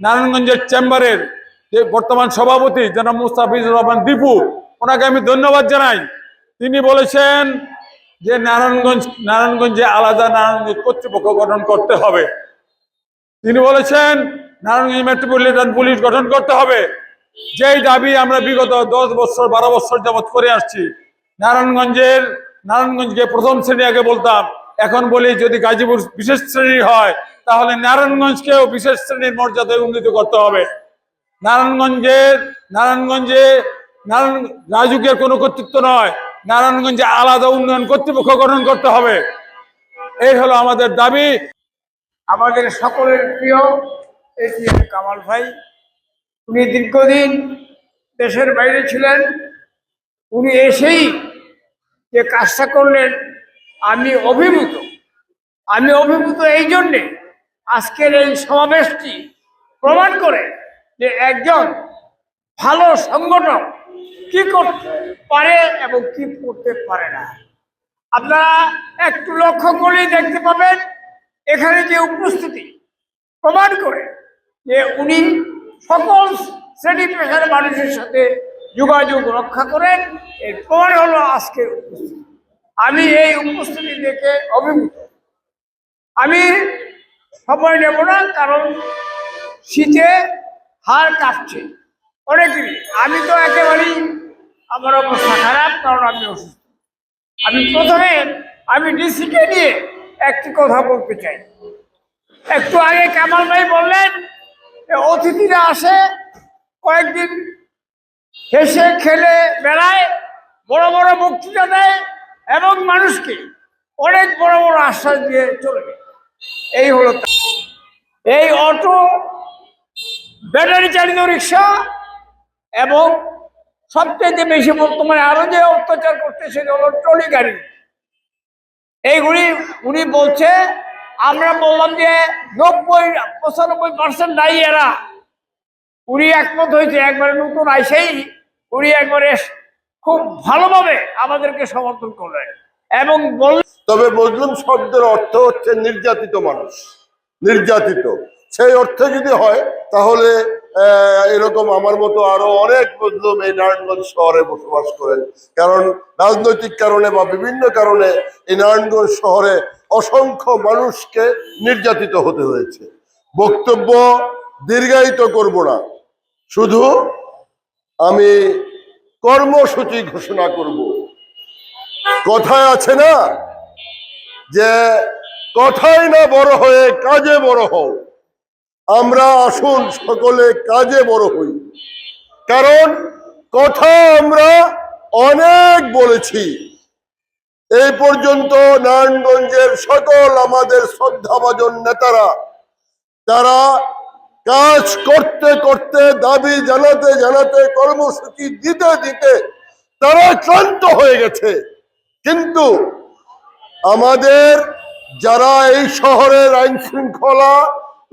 নারায়ণগঞ্জের চেম্বারের যে বর্তমান সভাপতি জনাব মুস্তাফিজুর রহমান দীপু, ওনাকে আমি ধন্যবাদ জানাই। তিনি বলেছেন যে নারায়ণগঞ্জ, নারায়ণগঞ্জে আলাদা নারায়ণগঞ্জ কর্তৃপক্ষ গঠন করতে হবে। তিনি বলেছেন, নারায়ণগঞ্জ মেট্রোপলিটন পুলিশ গঠন করতে হবে। যেই দাবি আমরা বিগত দশ বছর, বারো বছর যাবৎ করে আসছি, নারায়ণগঞ্জের, নারায়ণগঞ্জকে প্রথম শ্রেণি আগে বলতাম এখন বলি, যদি গাজীপুর বিশেষ শ্রেণি হয়, তাহলে নারায়ণগঞ্জকেও বিশেষ শ্রেণির মর্যাদায় উন্নীত করতে হবে। নারায়ণগঞ্জের নারায়ণগঞ্জে নারায়ণ রাজুকের কোনো কর্তৃত্ব নয়। নারায়ণগঞ্জে আলাদা উন্নয়ন কর্তৃপক্ষ গঠন করতে হবে। এই হলো আমাদের দাবি। আমাদের সকলের প্রিয় এটিএম কামাল ভাই, উনি দীর্ঘদিন দেশের বাইরে ছিলেন। উনি এসেই যে কাজটা করলেন, আমি অভিভূত আমি অভিভূত এই জন্যে আজকের এই সমাবেশটি প্রমাণ করে যে একজন ভালো সংগঠক কি করতে পারে এবং কি করতে পারে না। আপনারা একটু লক্ষ্য করেই দেখতে পাবেন, এখানে যে উপস্থিতি প্রমাণ করে যে উনি সকল শ্রেণি পেশার মানুষের সাথে যোগাযোগ রক্ষা করেন এর হলো আজকের উপস্থিতি। আমি এই উপস্থিতি দেখে অভিভূত। আমি সময় নেব না, কারণ শীতে হাড় কাঁপছে। অনেকেরই। আমি তো একেবারেই আমার অবস্থা খারাপ, কারণ আমি অসুস্থ। আমি প্রথমে আমি ডিসিকে নিয়ে একটি কথা বলতে চাই। একটু আগে কামাল ভাই বললেন অতিথিরা আসে, কয়েকদিন হেসে খেলে বেড়ায়, বড় বড় বক্তৃতা দেয় এবং মানুষকে অনেক বড় বড় আশ্বাস দিয়ে চলে যায়। এই হলো এই অটো, ব্যাটারি চালিত রিক্সা এবং সবচেয়ে বেশি বর্তমানে আরও যে অত্যাচার করতে সেটা হলো ট্রলি গাড়ি। এইগুলি উনি বলছে, আমরা বললাম যে নব্বই, পঁচানব্বই পার্সেন্ট নাই এরা। উনি একমত হয়েছে, একবারে নতুন আইসেই উনি একবারে খুব ভালোভাবে আমাদেরকে সমর্থন করলেন। এবং তবে মজলুম শব্দের অর্থ হচ্ছে নির্যাতিত মানুষ। নির্যাতিত। সেই অর্থে যদি হয়, তাহলে এরকম আমার মতো আরও অনেক মজলুম এই নারায়ণগঞ্জ শহরে বসবাস করেন। কারণ রাজনৈতিক কারণে বা বিভিন্ন কারণে এই নারায়ণগঞ্জ শহরে অসংখ্য মানুষকে নির্যাতিত হতে হয়েছে। বক্তব্য দীর্ঘায়িত করব না। শুধু আমি কর্মসূচি ঘোষণা করব। কথায় আছে না? যে কথাই না বড় হয়ে কাজে বড় হও। আমরা আসুন সকলে কাজে বড় হই। কারণ কথা আমরা অনেক বলেছি। এই পর্যন্ত নারায়ণগঞ্জের সকল আমাদের শ্রদ্ধাভাজন নেতারা, তারা কাজ করতে করতে, দাবি জানাতে জানাতে, কর্মসূচি দিতে দিতে তারা ক্লান্ত হয়ে গেছে। কিন্তু আমাদের যারা এই শহরের আইন শৃঙ্খলা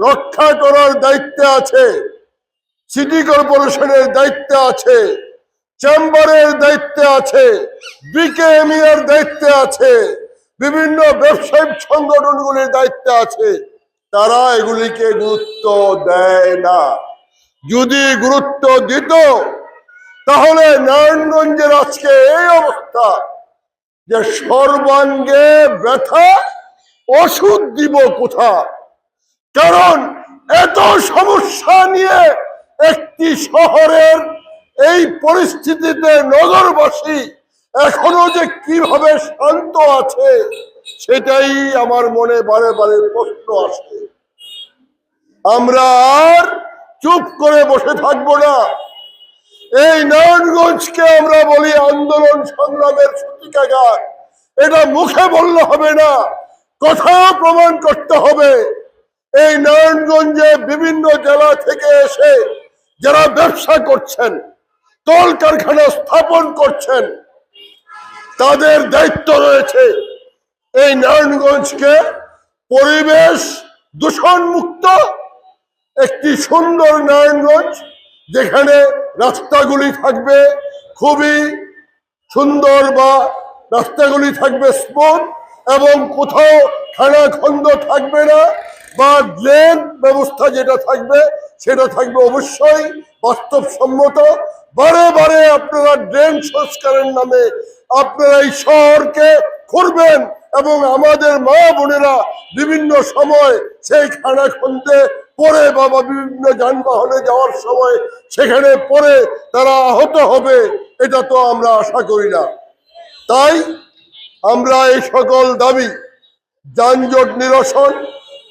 রক্ষা করার দায়িত্বে আছে, সিটি কর্পোরেশনের দায়িত্বে আছে, চেম্বারের দায়িত্বে আছে বিকেএমই এর দায়িত্বে আছে, বিভিন্ন ব্যবসায়িক সংগঠনগুলির দায়িত্বে আছে, তারা এগুলিকে গুরুত্ব দেয় না। যদি গুরুত্ব দিত, তাহলে নারায়ণগঞ্জের আজকে এই অবস্থা। যে সর্বাঙ্গে ব্যথা, ওষুধ দিব কোথা কারণ এত সমস্যা নিয়ে একটি শহরের এই পরিস্থিতিতে নগরবাসী এখনও যে কীভাবে শান্ত আছে, সেটাই আমার মনে বারে বারে প্রশ্ন আসে। আমরা আর চুপ করে বসে থাকব না। এই নারায়ণগঞ্জকে আমরা বলি আন্দোলন সংগ্রামের সূতিকাগার। এটা মুখে বললে হবে না, কথাও প্রমাণ করতে হবে। এই নারায়ণগঞ্জে বিভিন্ন জেলা থেকে এসে যারা ব্যবসা করছেন কল কারখানা স্থাপন করছেন, তাদের দায়িত্ব রয়েছে এই নারায়ণগঞ্জকে পরিবেশ দূষণ মুক্ত একটি সুন্দর নারায়ণগঞ্জ যেখানে রাস্তাগুলি থাকবে খুবই সুন্দর বা রাস্তাগুলি থাকবে স্মুথ এবং কোথাও খানাখন্দ থাকবে না বা ড্রেন ব্যবস্থা যেটা থাকবে সেটা থাকবে অবশ্যই বাস্তবসম্মত। বারে বারে আপনারা ড্রেন সংস্কারের নামে আপনারা এই শহরকে করবেন এবং আমাদের মা বোনেরা বিভিন্ন সময় সেই খানা খুনতে পরে বাবা বিভিন্ন যানবাহনে যাওয়ার সময় সেখানে পরে তারা আহত হবে, এটা তো আমরা আশা করি না। তাই আমরা এই সকল দাবি, যানজট নিরসন,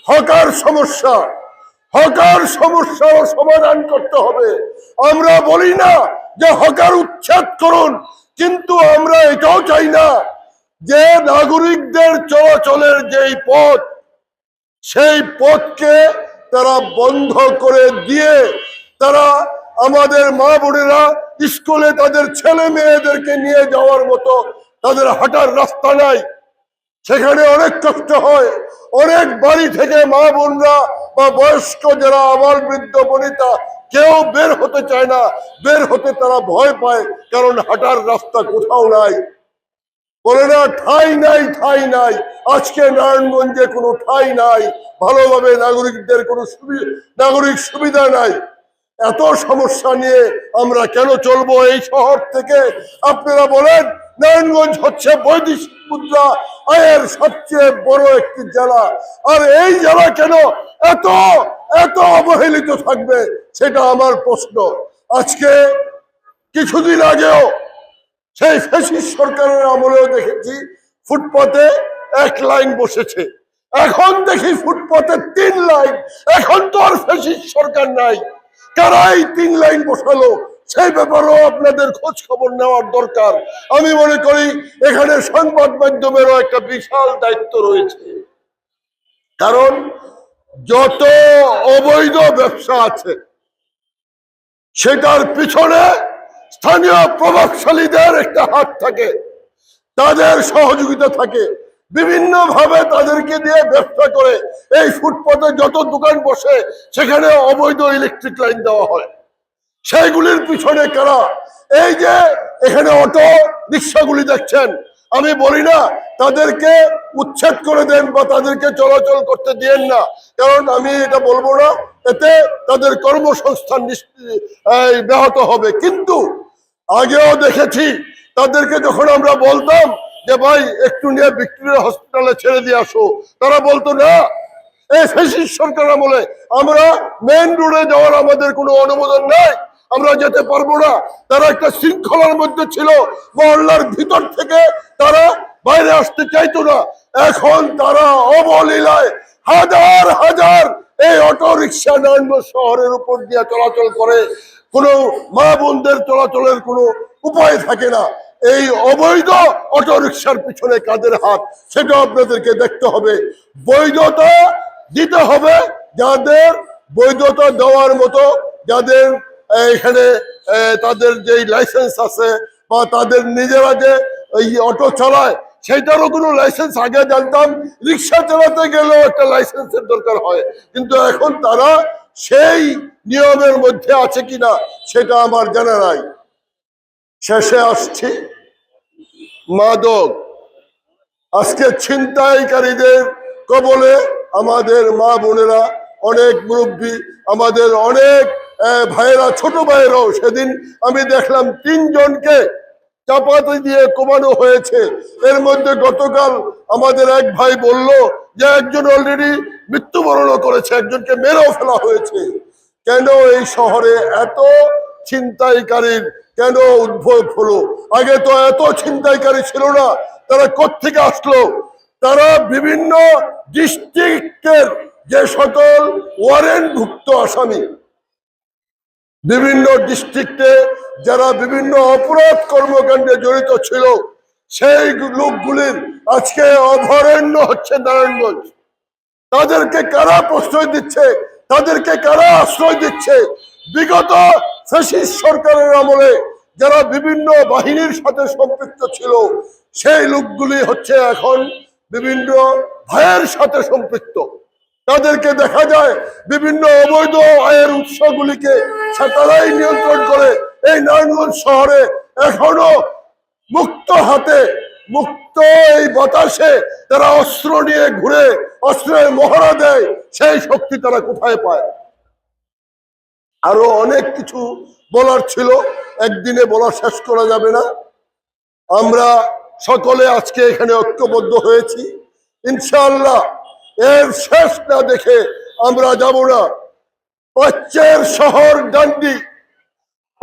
হকার সমস্যা, হকার সমস্যাও সমাধান করতে হবে। আমরা বলি না যে হকার উচ্ছেদ করুন, কিন্তু আমরা এটাও চাই না যে নাগরিকদের চলাচলের যেই পথ, সেই পথকে তারা বন্ধ করে দিয়ে তারা আমাদের মা বোনেরা স্কুলে তাদের ছেলে মেয়েদেরকে নিয়ে যাওয়ার মতো তাদের হাঁটার রাস্তা নাই। সেখানে অনেক কষ্ট হয়। অনেক বাড়ি থেকে মা বোনরা বা বয়স্ক যারা আমার বৃদ্ধ বনিতা, কেউ বের হতে চায় না। বের হতে তারা ভয় পায়, কারণ হাঁটার রাস্তা কোথাও নাই। বলে না, ঠাই নাই ঠাই নাই। আজকে নারায়ণগঞ্জে কোনো ঠাই নাই। ভালোভাবে নাগরিকদের কোনো নাগরিক সুবিধা নাই। এত সমস্যা নিয়ে আমরা কেন চলবো এই শহর থেকে? আপনারা বলেন, নারায়ণগঞ্জ হচ্ছে বৈদেশিক মুদ্রা, আয়ের সবচেয়ে বড় একটি জেলা। আর এই জেলা কেন এত এত অবহেলিত থাকবে? সেটা আমার প্রশ্ন। আজকে কিছুদিন আগেও সেই ফেসিস সরকারের আমলেও দেখেছি, ফুটপাতে এক লাইন বসেছে। এখন দেখি ফুটপাতে তিন লাইন। এখন তো আর ফেসিস সরকার নাই। কারা এই তিন লাইন বসালো? সেই ব্যাপারেও আপনাদের খোঁজ খবর নেওয়ার দরকার। আমি মনে করি এখানে সংবাদ মাধ্যমেরও একটা বিশাল দায়িত্ব রয়েছে। কারণ যত অবৈধ ব্যবসা আছে, সেটার পিছনে স্থানীয় প্রভাবশালীদের একটা হাত থাকে, তাদের সহযোগিতা থাকে বিভিন্ন ভাবে তাদেরকে দিয়ে ব্যবসা করে এই ফুটপাতে যত দোকান বসে, সেখানে অবৈধ ইলেকট্রিক লাইন দেওয়া হয়। সেইগুলির পিছনে কারা? এই যে এখানে অটো রিক্সাগুলি দেখছেন, আমি বলি না, তাদেরকে উচ্ছেদ করে দেন বা তাদেরকে চলাচল করতে দিয়েন না, কারণ আমি এটা বলব না, এতে তাদের কর্মসংস্থান ব্যাহত হবে। কিন্তু আগেও দেখেছি। তাদেরকে যখন আমরা বলতাম যে, ভাই, একটু নিয়ে ভিক্টোরিয়া হসপিটালে ছেড়ে দিয়ে আসো, তারা বলতো, না, এই আমরা মেন রোডে যাওয়ার আমাদের কোনো অনুমোদন নাই, আমরা যেতে পারব না। তারা একটা শৃঙ্খলার মধ্যে ছিল ভিতর থেকে তারা বাইরে আসতে চাইতো না। এখন তারা হাজার হাজার এই অটো রিক্সা শহরের উপর দিয়ে চলাচল করে। কোনো মা বোনদের চলাচলের কোনো উপায় থাকে না। এই অবৈধ অটো রিক্সার পিছনে কাদের হাত সেটা আপনাদেরকে দেখতে হবে। বৈধতা দিতে হবে যাদের বৈধতা দেওয়ার মতো, যাদের এখানে তাদের যেই লাইসেন্স আছে বা তাদের নিজেরা যে এই অটো চালায় সেইটারও কোনো লাইসেন্স আগে জানতাম। রিক্সা চালাতে গেলেও একটা লাইসেন্সের দরকার হয়। কিন্তু এখন তারা সেই নিয়মের মধ্যে আছে কিনা সেটা আমার জানা নাই। শেষে আসছি। মাদক, আজকে ছিনতাইকারীদের কবলে আমাদের মা বোনেরা অনেক মুরব্বী, আমাদের অনেক ভাইয়েরা, ছোট ভাইয়েরাও সেদিন আমি দেখলাম তিনজনকে চাপাতি দিয়ে কমানো হয়েছে। এর মধ্যে গতকাল আমাদের এক ভাই বলল যে, একজন অলরেডি মৃত্যুবরণ করেছে, একজনকে মেরেও ফেলা হয়েছে। কেন এই শহরে এত ছিনতাইকারীর কেন উদ্ভব হলো? আগে তো এত ছিনতাইকারী ছিল না, তারা কোত্থেকে আসলো? তারা বিভিন্ন ডিস্ট্রিক্টের যে সকল ওয়ারেন্টভুক্ত আসামি, বিভিন্ন ডিস্ট্রিক্টে যারা বিভিন্ন অপরাধ কর্মকাণ্ডে জড়িত ছিল, সেই লোকগুলির আজকে অভয়ারণ্য হচ্ছে নারায়ণগঞ্জ। তাদেরকে কারা প্রশ্রয় দিচ্ছে? তাদেরকে কারা আশ্রয় দিচ্ছে? বিগত ফেসিস সরকারের আমলে যারা বিভিন্ন বাহিনীর সাথে সম্পৃক্ত ছিল, সেই লোকগুলি হচ্ছে এখন বিভিন্ন ভাইয়ের সাথে সম্পৃক্ত। তাদেরকে দেখা যায় বিভিন্ন অবৈধ আয়ের উৎসগুলিকে তারাই নিয়ন্ত্রণ করে এই নারায়ণগঞ্জ শহরে এখনও মুক্ত হাতে মুক্ত এই বাতাসে তারা অস্ত্র নিয়ে ঘুরে, অস্ত্রের মহড়া দেয়, সেই শক্তি তারা কোথায় পায়? আরও অনেক কিছু বলার ছিল, একদিনে বলা শেষ করা যাবে না। আমরা সকলে আজকে এখানে ঐক্যবদ্ধ হয়েছি। ইনশাআল্লাহ, এর শেষ না দেখে আমরা যাব না। পশ্চের শহর ডান্ডি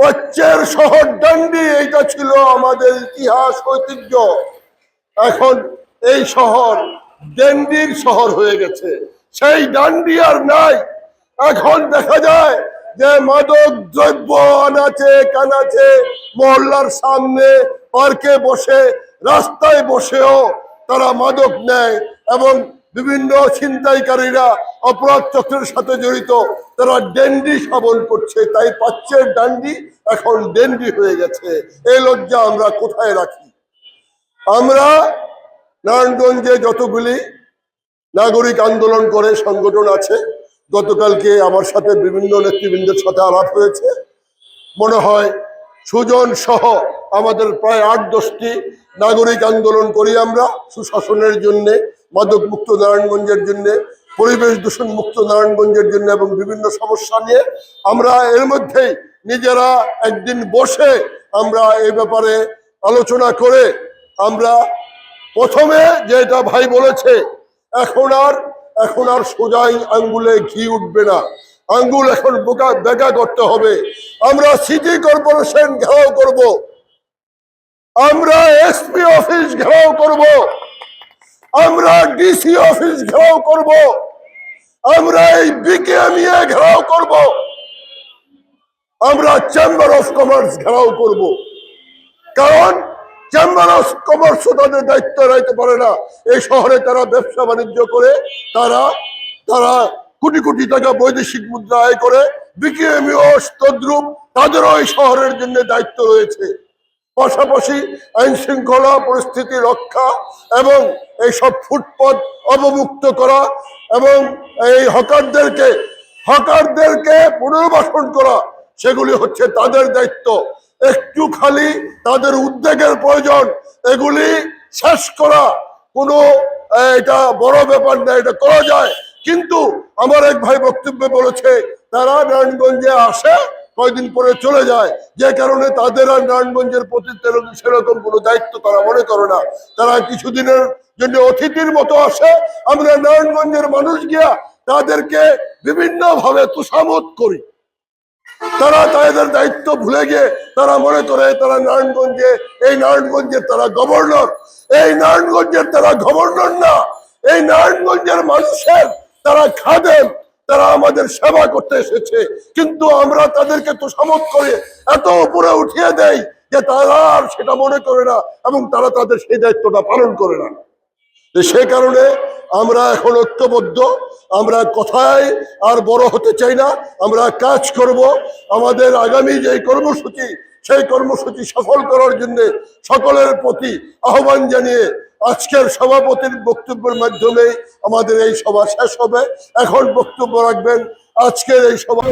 পশ্চের শহর ডান্ডি এইটা ছিল আমাদের ইতিহাস ঐতিহ্য। এখন এই শহর ডেন্ডির শহর হয়ে গেছে। সেই ডান্ডি আর নাই। এখন দেখা যায় যে মাদক দ্রব্য আনাচে, কানাচে, মহল্লার সামনে পার্কে বসে, রাস্তায় বসেও তারা মাদক নেয় এবং বিভিন্ন ছিনতাইকারীরা অপরাধ চক্রের সাথে জড়িত। তারা ডেন্ডি সাবন করছে তাই পাচ্ছের ডান্ডি, এখন ডেন্ডি হয়ে গেছে। এই লজ্জা আমরা কোথায় রাখি? আমরা নারায়ণগঞ্জে যতগুলি নাগরিক আন্দোলন করে সংগঠন আছে, গতকালকে আমার সাথে বিভিন্ন নেতৃবৃন্দের সাথে আলাপ হয়েছে। মনে হয় সুজন সহ আমাদের প্রায় আট দশটি নাগরিক আন্দোলন করি আমরা, সুশাসনের জন্য মাদক মুক্ত নারায়ণগঞ্জের জন্য, পরিবেশ দূষণ মুক্ত নারায়ণগঞ্জের জন্য এবং বিভিন্ন সমস্যা নিয়ে আমরা এর মধ্যেই নিজেরা একদিন বসে আমরা এই ব্যাপারে আলোচনা করে আমরা প্রথমে যেটা ভাই বলেছে, এখন আর এখন আর সোজাই আঙ্গুলে ঘি উঠবে না। আঙ্গুল এখন বোকা বেকা করতে হবে। আমরা সিটি কর্পোরেশন ঘেরাও করব। আমরা এসপি অফিস ঘেরাও করব। আমরা ডিসি অফিস ঘেরাও করব। আমরা এই বিকেএমইএ ঘেরাও করব। আমরা চেম্বার অফ কমার্স ঘেরাও করব। কারণ চেম্বার অফ কমার্স তাদের দায়িত্ব রাখতে পারে না। এই শহরে তারা ব্যবসা বাণিজ্য করে, তারা তারা কোটি কোটি টাকা বৈদেশিক মুদ্রা আয় করে। বিকেএমইও তদ্রুপ তাদেরও এই শহরের জন্য দায়িত্ব রয়েছে। পাশাপাশি আইন শৃঙ্খলা পরিস্থিতি রক্ষা এবং এইসব ফুটপথ অবমুক্ত করা এবং এই হকারদেরকে হকারদেরকে পুনর্বাসন করা, সেগুলি হচ্ছে তাদের দায়িত্ব। একটু খালি তাদের উদ্বেগের প্রয়োজন, এগুলি শেষ করা। কোনো এটা বড় ব্যাপার না, এটা করা যায়। কিন্তু আমার এক ভাই বক্তব্যে বলেছে, তারা নারায়ণগঞ্জে আসে, কয়দিন পরে চলে যায়। যে কারণে তাদের আর নারায়ণগঞ্জের প্রতি সেরকম কোনো দায়িত্ব তারা মনে করে না। তারা কিছুদিনের জন্য অতিথির মতো আসে, আমরা নারায়ণগঞ্জের মানুষ গিয়া তাদেরকে বিভিন্ন ভাবে তুষামত করি। তারা তাদের দায়িত্ব ভুলে গিয়ে তারা মনে করে তারা নারায়ণগঞ্জে, এই নারায়ণগঞ্জের তারা গভর্নর, এই নারায়ণগঞ্জের তারা গভর্নর না, এই নারায়ণগঞ্জের মানুষের তারা খাদেন তারা আমাদের সেবা করতে এসেছে। কিন্তু আমরা তাদেরকে তোষামত করে এত উপরে উঠিয়ে দেয় যে তারা আর সেটা মনে করে না এবং তারা তাদের সেই দায়িত্বটা পালন করে না। তো সে কারণে আমরা এখন ঐক্যবদ্ধ, আমরা কথায় আর বড় হতে চাই না, আমরা কাজ করব। আমাদের আগামী যে কর্মসূচি, সেই কর্মসূচি সফল করার জন্য সকলের প্রতি আহ্বান জানিয়ে আজকের সভাপতির বক্তব্যের মাধ্যমে আমাদের এই সভা শেষ হবে। এখন বক্তব্য রাখবেন আজকের এই সভা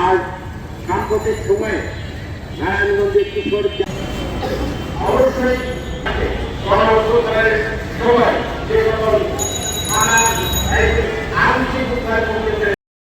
আর সাম্প্রতিক সময়ে নারায়ণগঞ্জের কিশোর অবশ্যই সময় যে সকল মধ্যে